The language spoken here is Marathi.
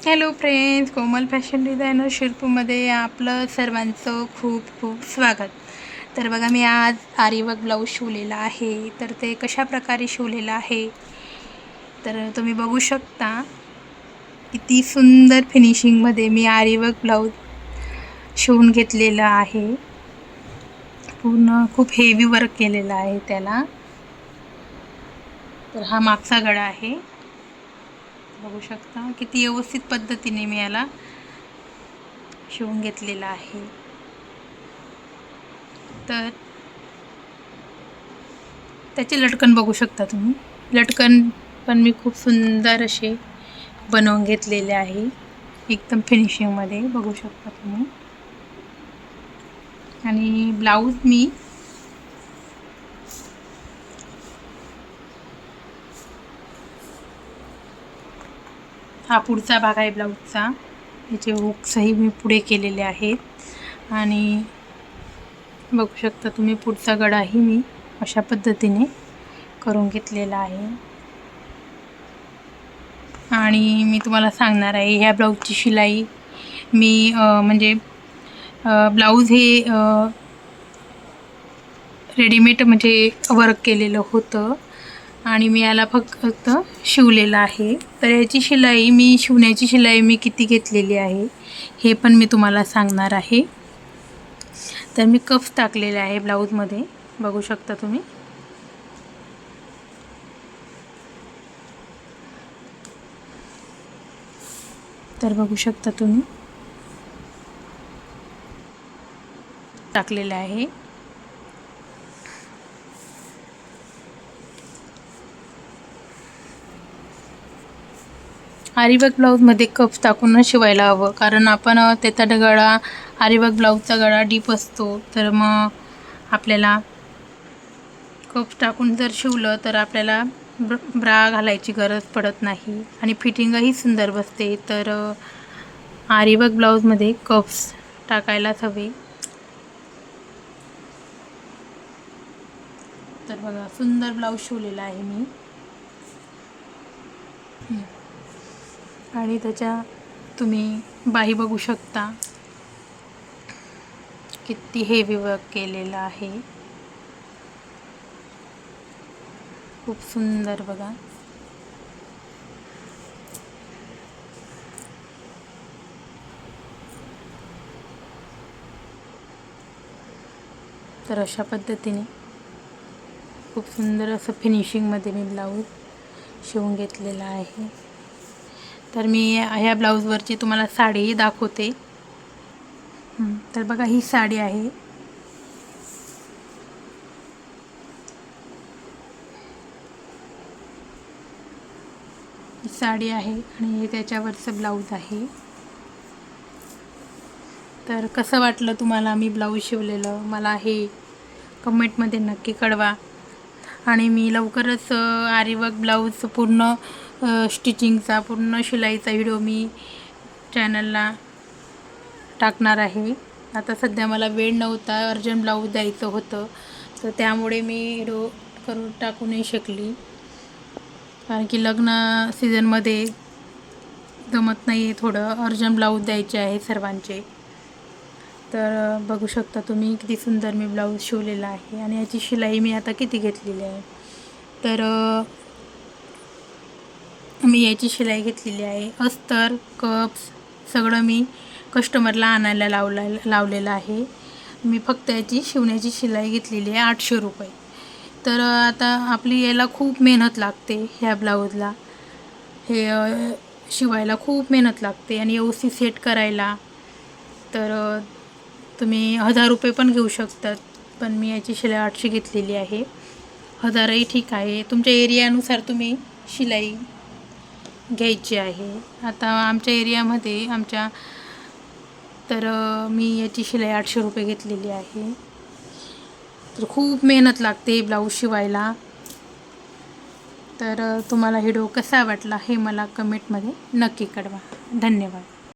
Hello friends Komal fashion designer शिरपूरमध्ये आपलं सर्वांचं खूप खूप स्वागत. तर बघा मी आज आरीवक ब्लाऊज शिवलेला आहे. तर ते कशा प्रकारे शिवलेलं आहे? तर तुम्ही बघू शकता किती सुंदर फिनिशिंगमध्ये मी आरीवक ब्लाऊज शिवून घेतलेलं आहे. पूर्ण खूप हेवी वर्क केलेलं आहे त्याला. तर हा मागचा गळा आहे. बघू शकता. किती व्यवस्थित पद्धतीने मी याला शिवून घेतलेला आहे. तर त्याचे लटकन बघू शकता तुम्ही. लटकन पण मी खूप सुंदर असे बनवून घेतलेले आहे. एकदम फिनिशिंगमध्ये बघू शकता तुम्ही. आणि ब्लाऊज मी हा पुढचा भाग आहे ब्लाऊजचा. याचे हुक्सही मी पुढे केलेले आहेत. आणि बघू शकता तुम्ही पुढचा गडाही मी अशा पद्धतीने करून घेतलेला आहे. आणि मी तुम्हाला सांगणार आहे ह्या ब्लाऊजची शिलाई मी म्हणजे ब्लाऊज हे रेडीमेड म्हणजे वर्क केलेलं होतं. आणि मी याला फक्त शिवलेलं आहे. तर याची शिलाई मी शिवण्याची शिलाई मी किती घेतलेली आहे हे पण मी तुम्हाला सांगणार आहे. तर मी कफ टाकलेले आहे ब्लाऊजमध्ये बघू शकता तुम्ही. तर बघू शकता तुम्ही. टाकलेलं आहे. आरीवर्क ब्लाऊजमध्ये कप टाकूनच शिवायला हवं. कारण आपण त्याचा गळा आरीवर्क ब्लाऊजचा गळा डीप असतो. तर मग आपल्याला कप टाकून जर शिवलं तर आपल्याला ब्र ब्रा घालायची गरज पडत नाही. आणि फिटिंगही सुंदर बसते. तर आरीवर्क ब्लाऊजमध्ये कप्स टाकायलाच हवे. तर बघा सुंदर ब्लाऊज शिवलेला आहे मी. आणि त्याच्या तुम्ही बाही बघू शकता. किती हेवी वर्क केलेलं आहे. खूप सुंदर बघा. तर अशा पद्धतीने खूप सुंदर असं फिनिशिंगमध्ये मी ब्लाऊज शिवून घेतलेला आहे. तर मी ह्या ब्लाऊजवरची तुम्हाला साडीही दाखवते. तर बघा ही साडी आहे. साडी आहे आणि हे त्याच्यावरचं ब्लाऊज आहे. तर कसं वाटलं तुम्हाला मी ब्लाऊज शिवलेलं? मला हे कमेंटमध्ये नक्की कळवा. आणि मी लवकरच आरीवर्क ब्लाऊज पूर्ण स्टिचिंगचा पूर्ण शिलाईचा व्हिडिओ मी चॅनलला टाकणार आहे. आता सध्या मला वेळ नव्हता अर्जंट ब्लाऊज द्यायचं होतं. तर त्यामुळे मी व्हिडिओ करून टाकू नाही शकली. कारण की लग्न सीझनमध्ये जमत नाही आहे थोडं. अर्जंट ब्लाऊज द्यायचे आहे सर्वांचे. तर बघू शकता तुम्ही किती सुंदर मी ब्लाऊज शिवलेला आहे आणि याची शिलाई मी आता किती घेतलेली आहे. तर मी याची शिलाई घेतलेली आहे. अस्तर कप्स सगळं मी कस्टमरला आणायला लावला लावलेलं आहे. मी फक्त याची शिवण्याची शिलाई घेतलेली आहे आठशे रुपये. तर आता आपली याला खूप मेहनत लागते ह्या ब्लाऊजला. हे शिवायला खूप मेहनत लागते आणि व्यवस्थित सेट करायला. तर तुम्ही हजार रुपये पण घेऊ शकतात पण मी याची शिलाई आठशे घेतलेली आहे. हजारही ठीक आहे. तुमच्या एरियानुसार तुम्ही शिलाई घ्यायची आहे. आता आमच्या एरियामध्ये आमच्या तर मी याची शिलाई आठशे रुपये घेतलेली आहे. तर खूप मेहनत लागते ब्लाऊज शिवायला. तर तुम्हाला व्हिडिओ कसा वाटला हे मला कमेंटमध्ये नक्की कळवा. धन्यवाद.